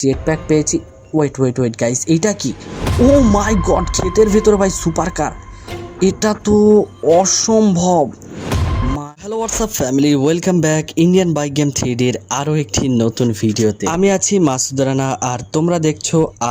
Jet pack পেয়েছি। Wait wait wait guys এইটা কি? ও মাই গড ক্ষেতের ভেতরে ভাই সুপার কার এটা তো অসম্ভব। Hello WhatsApp family welcome back Indian bike game থ্রিডির আরও একটি নতুন ভিডিওতে। আমি আছি মাসুদ রানা, আর তোমরা দেখছ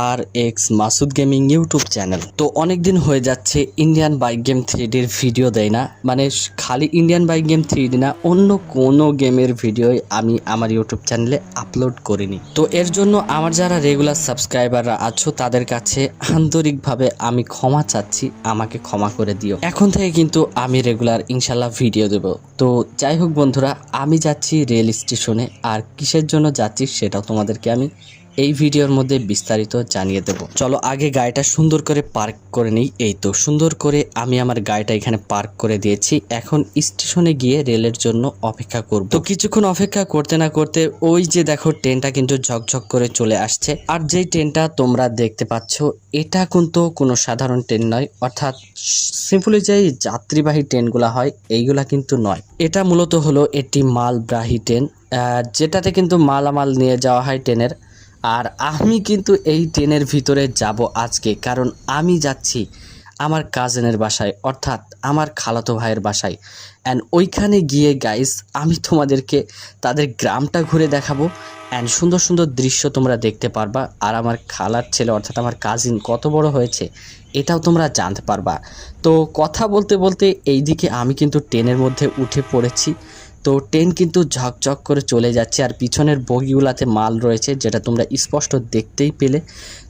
R X Masud gaming YouTube channel তো অনেক দিন হয়ে যাচ্ছে ইন্ডিয়ান বাইক গেম থ্রিডির ভিডিও দেয় না। মানে খালি ইন্ডিয়ান বাইক গেম থ্রিডি না, অন্য কোনো গেমের ভিডিও আমি আমার ইউটিউব চ্যানেলে আপলোড করিনি। তো এর জন্য আমার যারা রেগুলার সাবস্ক্রাইবাররা আছো, তাদের কাছে আন্তরিকভাবে আমি ক্ষমা চাচ্ছি, আমাকে ক্ষমা করে দিও। এখন থেকে কিন্তু আমি রেগুলার ইনশাল্লাহ ভিডিও দেব। তো যাই হোক বন্ধুরা, আমি যাচ্ছি রেল স্টেশনে। আর কিসের জন্য যাচ্ছি সেটাও তোমাদেরকে আমি এই ভিডিওর মধ্যে বিস্তারিত জানিয়ে দেব। চলো আগে গাড়িটা সুন্দর করে পার্ক করে নিই। এই তো, সুন্দর করে আমি আমার গাড়িটা এখানে পার্ক করে দিয়েছি। এখন স্টেশনে গিয়ে রেলের জন্য অপেক্ষা করব। তো কিছুক্ষণ অপেক্ষা করতে না করতে ওই যে দেখো ট্রেনটা কিন্তু ঝকঝক করে চলে আসছে। আর যেই ট্রেনটা তোমরা দেখতে পাচ্ছ, এটা কিন্তু কোনো সাধারণ ট্রেন নয়। অর্থাৎ সিম্পলি যেই যাত্রীবাহী ট্রেনগুলো হয়, এইগুলা কিন্তু নয়। এটা মূলত হলো একটি মালবাহী ট্রেন। যেটাতে কিন্তু মালামাল নিয়ে যাওয়া হয় ট্রেনের। আর আমি কিন্তু এই ট্রেনের ভিতরে যাব আজকে, কারণ আমি যাচ্ছি আমার কাজিনের বাসায়, অর্থাৎ আমার খালাতো ভাইয়ের বাসায়। অ্যান্ড ওইখানে গিয়ে গাইস আমি তোমাদেরকে তাদের গ্রামটা ঘুরে দেখাবো। অ্যান্ড সুন্দর সুন্দর দৃশ্য তোমরা দেখতে পারবা। আর আমার খালার ছেলে, অর্থাৎ আমার কাজিন কত বড় হয়েছে, এটাও তোমরা জানতে পারবা। তো কথা বলতে বলতে এইদিকে আমি কিন্তু ট্রেনের মধ্যে উঠে পড়েছি। তো ট্রেন কিন্তু ঝকঝক করে চলে যাচ্ছে আর পিছনের বগিগুলাতে মাল রয়েছে, যেটা তোমরা স্পষ্ট দেখতেই পেলে।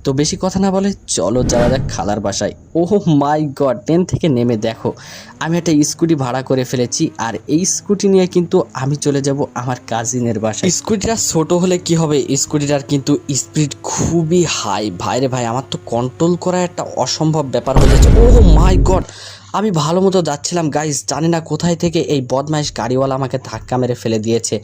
তো বেশি কথা না বলে চলো যাওয়া যাক খালার বাসায়। ওহ মাই গড, ট্রেন থেকে নেমে দেখো। আমি একটা স্কুটি ভাড়া করে ফেলেছি আর এই স্কুটি নিয়ে কিন্তু আমি চলে যাব আমার কাজিনের বাসায়। স্কুটিটা ছোট হলে কি হবে? স্কুটিটার কিন্তু স্পিড খুবই হাই ভাইরে ভাই, আমার তো কন্ট্রোল করা একটা অসম্ভব ব্যাপার হয়ে যাচ্ছে। ওহ মাই গড আমি ভালো মতো যাচ্ছিলাম গাইস জানি না কোথায় থেকে এই বদমাইশ গাড়িওয়ালা আমাকে ধাক্কা মেরে ফেলে দিয়েছে।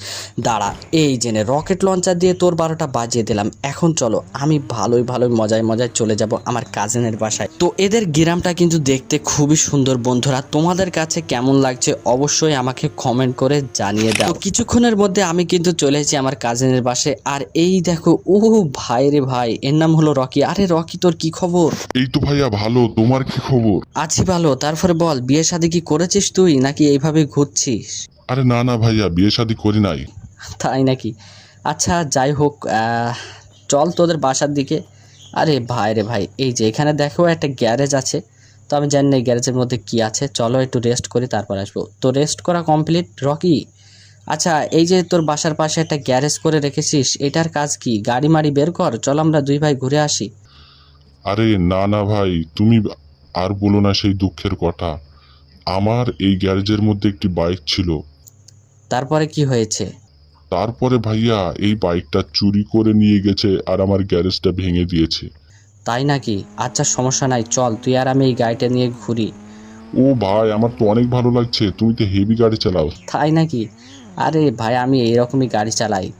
দাঁড়া এই জেনে রকেট লঞ্চার দিয়ে তোর বারোটা বাজিয়ে দিলাম। এখন চলো আমি ভালোই ভালোই মজায় মজায় চলে যাব আমার কাজিনের বাসায়। তো এদের গ্রামটা কিন্তু দেখতে খুবই সুন্দর বন্ধুরা তোমাদের কাছে কেমন লাগছে অবশ্যই আমাকে কমেন্ট করে জানিয়ে দাও। কিছুক্ষণের মধ্যে আমি কিন্তু চলে এসেছি আমার কাজিনের বাসে আর এই দেখো ও ভাই রে ভাই এর নাম হলো রকি। আরে রকি তোর কি খবর? এই তো ভাইয়া ভালো। তোমার কি খবর? আছি ভালো তারপরে বল বিয়ে শাদী কি করেছিস তুই নাকি এইভাবে ঘুরছিস? আরে না না ভাইয়া বিয়ে শাদি করি নাই। তাই নাকি? আচ্ছা যাই হোক চল তোদের বাসার দিকে। আরে ভাই রে ভাই এই যে এখানে দেখো একটা গ্যারেজ আছে। তো আমি জানি না গ্যারেজের মধ্যে কি আছে। চলো একটু রেস্ট করি তারপর আসব। তো রেস্ট করা কমপ্লিট রকি? আচ্ছা এই যে তোর বাসার পাশে একটা গ্যারেজ করে রেখেছিস এটার কাজ কি? গাড়ি মাড়ি বের কর চল আমরা দুই ভাই ঘুরে আসি। আরে না না ভাই তুমি আর বলো না সেই দুঃখের কথা। আমার এই গ্যারেজের মধ্যে একটি বাইক ছিল। তারপরে কি হয়েছে? তারপরে ভাইয়া এই বাইকটা চুরি করে নিয়ে গেছে আর আমার গ্যারেজটা ভেঙে দিয়েছে। তাই নাকি? আচ্ছা সমস্যা নাই চল তুই আর আমি এই গাড়িটা নিয়ে ঘুরি। ও ভাই আমার তো অনেক ভালো লাগছে তুমি তো হেভি গাড়ি চালাও। তাই নাকি? আরে ভাই আমি এইরকমই গাড়ি চালাই।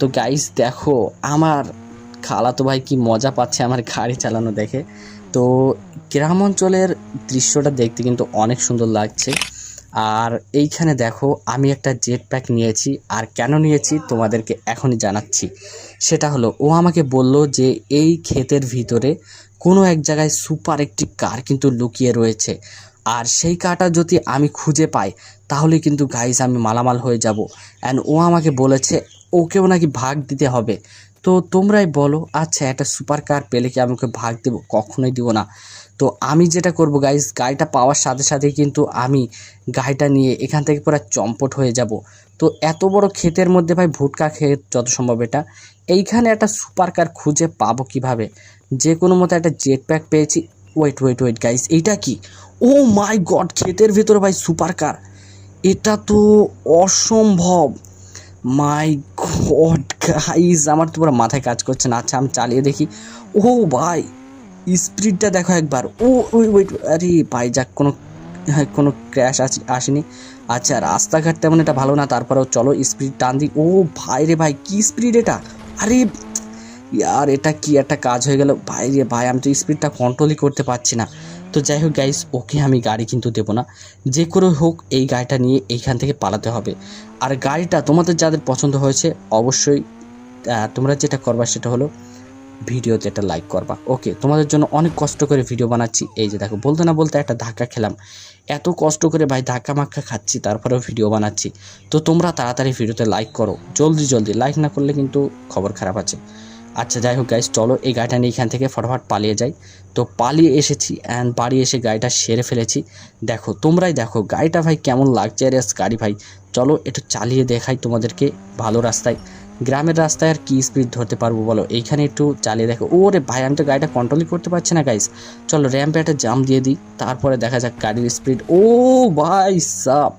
তো গাইস দেখো আমার খালাতো ভাই কি মজা পাচ্ছে আমার গাড়ি চালানো দেখে। তো গ্রাম অঞ্চলের দৃশ্যটা দেখতে কিন্তু অনেক সুন্দর লাগছে। আর এইখানে দেখো, আমি একটা জেট প্যাক নিয়েছি। আর কেন নিয়েছি তোমাদেরকে এখনই জানাচ্ছি। সেটা হলো, ও আমাকে বলল যে এই ক্ষেতের ভিতরে কোনো এক জায়গায় সুপার একটি কার কিন্তু লুকিয়ে রয়েছে। আর সেই কারটা যদি আমি খুঁজে পাই, তাহলে কিন্তু গাইস আমি মালামাল হয়ে যাব। অ্যান্ড ও আমাকে বলেছে, ওকেও নাকি ভাগ দিতে হবে। তো তোমরাই বলো আচ্ছা একটা সুপার কার পেলে কি আমি ওকে ভাগ দেবো? কখনোই দিব না। তো আমি যেটা করব গাইস গাড়িটা পাওয়ার সাথে সাথে কিন্তু আমি গাড়িটা নিয়ে এখান থেকে পুরো চম্পট হয়ে যাব। তো এত বড় ক্ষেতের মধ্যে ভাই ভুটকা ক্ষেত যত সম্ভব এটা। এইখানে একটা সুপার কার খুঁজে পাবো কীভাবে? যে কোনো মতো একটা জেট প্যাক পেয়েছি। ওয়েট ওয়েট ওয়েট গাইস এইটা কি? ও মাই গড ক্ষেতের ভেতরে ভাই সুপার কার এটা তো অসম্ভব। মাই গড গাইস আমার তো পুরো মাথায় কাজ করছে না। আচ্ছা আমি চালিয়ে দেখি। ও ভাই স্পিডটা দেখো একবার। ও ওই ওয়েট আরে ভাই যাক কোনো হ্যাঁ, কোনো ক্র্যাশ আসেনি। আচ্ছা রাস্তাঘাট তেমন এটা ভালো না তারপরেও চলো স্পিড টান দিই। ও ভাই রে ভাই কী স্পিড এটা? আরে আর এটা কি একটা কাজ হয়ে গেল। ভাই রে ভাই আমি তো স্পিডটা কন্ট্রোলই করতে পারছি না। তো যাই হোক গাইস ওকে আমি গাড়ি কিন্তু দেবো না। যে করে হোক এই গাড়িটা নিয়ে এইখান থেকে পালাতে হবে। আর গাড়িটা তোমাদের যাদের পছন্দ হয়েছে, অবশ্যই তোমরা যেটা করবা সেটা হলো ভিডিওতে একটা লাইক করবা। ওকে তোমাদের জন্য অনেক কষ্ট করে ভিডিও বানাচ্ছি। এই যে দেখো, বলতে না বলতে একটা ধাক্কা খেলাম। এত কষ্ট করে ভাই ধাক্কা মাক্কা খাচ্ছি, তারপরেও ভিডিও বানাচ্ছি। তো তোমরা তাড়াতাড়ি ভিডিওতে লাইক করো। জলদি জলদি লাইক না করলে কিন্তু খবর খারাপ আছে। আচ্ছা যাই হোক গাইজ চলো এই গাড়িটা নিয়ে এখান থেকে ফটাফট পালিয়ে যাই। তো পালিয়ে এসেছি অ্যান্ড বাড়ি এসে গাড়িটা সেরে ফেলেছি। দেখো, তোমরাই দেখো, গাড়িটা ভাই কেমন লাগছে? লাগজারিয়াস গাড়ি ভাই। চলো একটু চালিয়ে দেখাই তোমাদেরকে ভালো রাস্তায়। গ্রামের রাস্তায় আর কি স্পিড ধরতে পারব বলো? এইখানে একটু চালিয়ে দেখো। ওরে ভাই, আমি তো গাড়িটা কন্ট্রোলই করতে পারছি না গাইস চলো র্যাম্পে একটা জাম দিয়ে দিই, তারপরে দেখা যাক গাড়ির স্পিড ও ভাই সাপ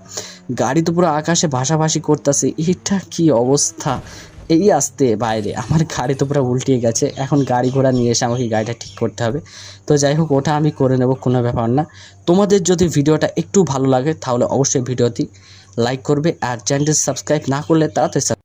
গাড়ি তো পুরো আকাশে ভাষাভাষি করতেছে, এটা কি অবস্থা? এই আসতে বাইরে। আমার গাড়ি তো পুরো উল্টিয়ে গেছে। এখন গাড়ি ঘোড়া নিয়ে এসে আমাকে গাড়িটা ঠিক করতে হবে। তো যাই হোক, ওটা আমি করে নেব, কোনো ব্যাপার না। তোমাদের যদি ভিডিওটা একটু ভালো লাগে, তাহলে অবশ্যই ভিডিওটি লাইক করবে আর চ্যানেলটি সাবস্ক্রাইব না করলে তাড়াতাড়ি